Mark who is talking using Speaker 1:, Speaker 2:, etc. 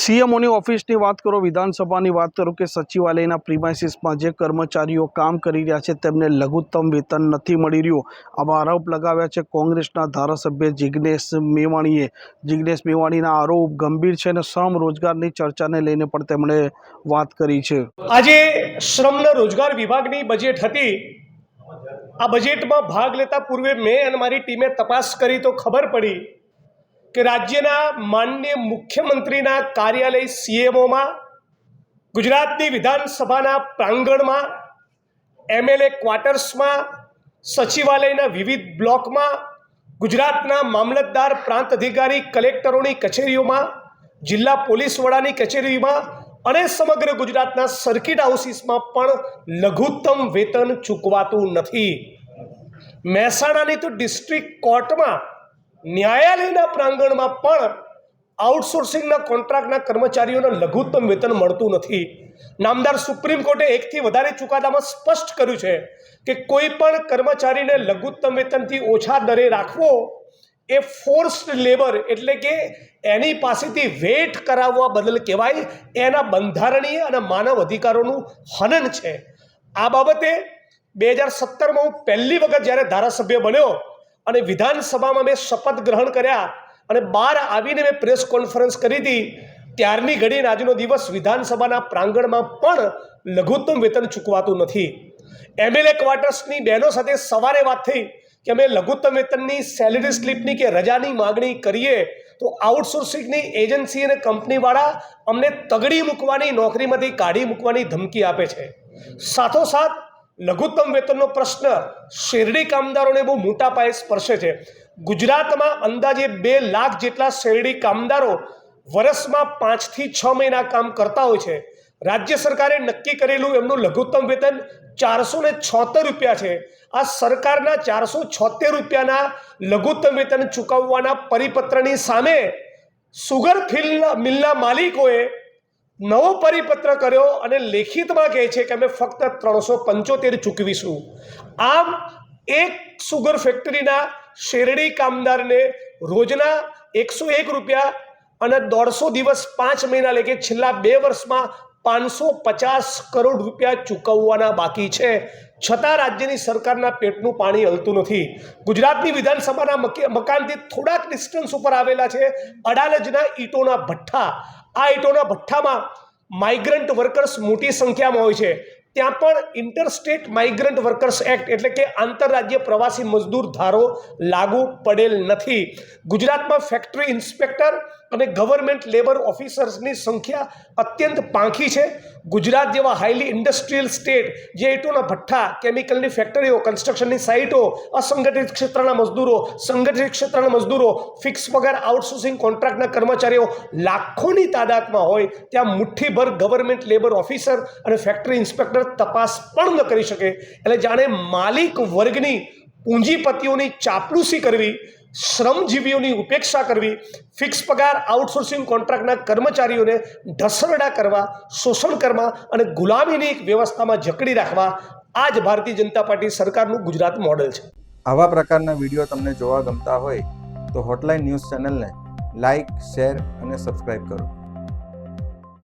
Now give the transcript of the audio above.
Speaker 1: સીએમઓની ઓફિસની વાત કરો, વિધાનસભાની વાત કરો કે સચિવાલયના પ્રિમાઇસીસમાં જે કર્મચારીઓ કામ કરી રહ્યા છે તેમને લઘુત્તમ વેતન નથી મળી રહ્યું. આવા આરોપ લગાવ્યા છે કોંગ્રેસના ધારાસભ્ય જિજ્ઞેશ મેવાણીએ. જિજ્ઞેશ મેવાણીના આરોપ ગંભીર છે અને શ્રમ રોજગારની ચર્ચાને લઈને પણ તેમણે વાત કરી છે.
Speaker 2: આજે શ્રમના રોજગાર વિભાગની બજેટ હતી. આ બજેટમાં ભાગ લેતા પૂર્વે મેં અને મારી ટીમે તપાસ કરી તો ખબર પડી કે રાજ્યના માનનીય મુખ્યમંત્રીના કાર્યાલય સીએમઓમાં ગુજરાતની વિધાનસભાના પ્રાંગણમાં એમએલએ ક્વાર્ટર્સમાં, સચિવાલયના વિવિધ બ્લોકમાં, ગુજરાતના મામલતદાર પ્રાંત અધિકારી કલેક્ટરોની કચેરીઓમાં, જિલ્લા પોલીસ વડાની કચેરીમાં અને સમગ્ર ગુજરાતના સર્કિટ હાઉસીસમાં પણ લઘુત્તમ વેતન ચૂકવાતું નથી. મહેસાણાની તો ડિસ્ટ્રિક્ટ કોર્ટમાં ન્યાયાલયના પ્રાંગણમાં પણ આઉટસોર્સિંગના કોન્ટ્રાક્ટના કર્મચારીઓને લઘુત્તમ વેતન મળતું નથી. નામદાર સુપ્રીમ કોર્ટે એકથી વધારે ચુકાદામાં સ્પષ્ટ કર્યું છે કે કોઈ પણ કર્મચારીને લઘુત્તમ વેતનથી ઓછા દરે રાખવો એ ફોર્સ્ડ લેબર એટલે કે એની પાસેથી વેટ કરાવવા બદલ કહેવાય, એના બંધારણીય અને માનવ અધિકારોનું હનન છે. આ બાબતે બે હજાર સત્તરમાં હું પહેલી વખત જ્યારે ધારાસભ્ય બન્યો અને વિધાનસભામાં મેં શપથ ગ્રહણ કર્યા અને બહાર આવીને મેં પ્રેસ કોન્ફરન્સ કરી હતી. ત્યારની ઘડીને આજનો દિવસ વિધાનસભાના પ્રાંગણમાં પણ લઘુત્તમ વેતન ચૂકવાતું નથી. એમએલએ ક્વાર્ટર્સની બહેનો સાથે સવારે વાત થઈ કે અમે લઘુત્તમ વેતનની સેલરી સ્લીપની કે રજાની માગણી કરીએ તો આઉટસોર્સિંગની એજન્સી અને કંપનીવાળા અમને તગડી મૂકવાની નોકરીમાંથી કાઢી મૂકવાની ધમકી આપે છે. સાથોસાથ લઘુત્તમ વેતનનો પ્રશ્ન શેરડી કામદારોને બહુ મોટા પાયે સ્પર્શે છે. ગુજરાતમાં અંદાજે બે લાખ જેટલા શેરડી કામદારો વર્ષમાં પાંચથી છ મહિના કામ કરતા હોય છે. રાજ્ય સરકારે નક્કી કરેલું એમનું લઘુત્તમ વેતન ચારસો ને છોતેર રૂપિયા છે. આ સરકારના ચારસો છોતેર રૂપિયાના લઘુત્તમ વેતન ચૂકવવાના પરિપત્રની સામે સુગર ફિલ મિલના માલિકોએ નવો પરિપત્ર કર્યો અને લેખિતમાં કહે છે કે અમે ફક્ત ત્રણસો પંચોતેર ચૂકવીશું. આમ, એક સુગર ફેક્ટરીના શેરડી કામદારને રોજના એકસો એક રૂપિયા અને દોઢસો દિવસ પાંચ મહિના લેકે છેલ્લા બે વર્ષમાં પાંચસો પચાસ કરોડ રૂપિયા ચૂકવવાના બાકી છે. છતાં રાજ્યની સરકારના પેટનું પાણી હલતું નથી. ગુજરાતની વિધાનસભાના મકાનથી થોડાક ડિસ્ટન્સ ઉપર આવેલા છે અડાલજના ઈંટોના ભઠ્ઠા. આ ઈંટોના ભઠ્ઠામાં માઇગ્રન્ટ વર્કર્સ મોટી સંખ્યામાં હોય છે. ત્યાં પણ ઇન્ટરસ્ટેટ માઇગ્રન્ટ વર્કર્સ એક્ટ એટલે કે આંતરરાજ્ય પ્રવાસી મજદૂર ધારો લાગુ પડેલ નથી. ગુજરાતમાં ફેક્ટરી ઇન્સ્પેક્ટર અને ગવર્મેન્ટ લેબર ઓફિસર્સની સંખ્યા અત્યંત પાંખી છે. ગુજરાત જેવા હાઈલી ઇન્ડસ્ટ્રીયલ સ્ટેટ જે ઈંટોના ભઠ્ઠા કેમિકલની ફેક્ટરીઓ કન્સ્ટ્રક્શનની સાઇટો અસંગઠિત ક્ષેત્રના મજદૂરો, સંગઠિત ક્ષેત્રના મજદૂરો ફિક્સ પગાર આઉટસોર્સિંગ કોન્ટ્રાક્ટના કર્મચારીઓ લાખોની તાદાદમાં હોય, ત્યાં મુઠ્ઠીભર ગવર્મેન્ટ લેબર ઓફિસર અને ફેક્ટરી ઇન્સ્પેક્ટર તપાસ પણ ન કરી શકે. એટલે જાણે માલિક વર્ગની પૂંજીપતિઓની ચાપલૂસી કરવી, શ્રમજીવીઓની ઉપેક્ષા કરવી, ફિક્સ પગાર, આઉટસોર્સિંગ કોન્ટ્રાક્ટના કર્મચારીઓને ઢસરડા કરવા, શોષણ કરવા અને ગુલામીની એક વ્યવસ્થામાં જકડી રાખવા આ જ ભારતીય જનતા પાર્ટી સરકારનું ગુજરાત મોડેલ છે.
Speaker 3: આવા પ્રકારના વીડિયો તમને જોવા ગમતા હોય તો હોટલાઇન ન્યૂઝ ચેનલને લાઇક શેર અને સબસ્ક્રાઇબ કરો.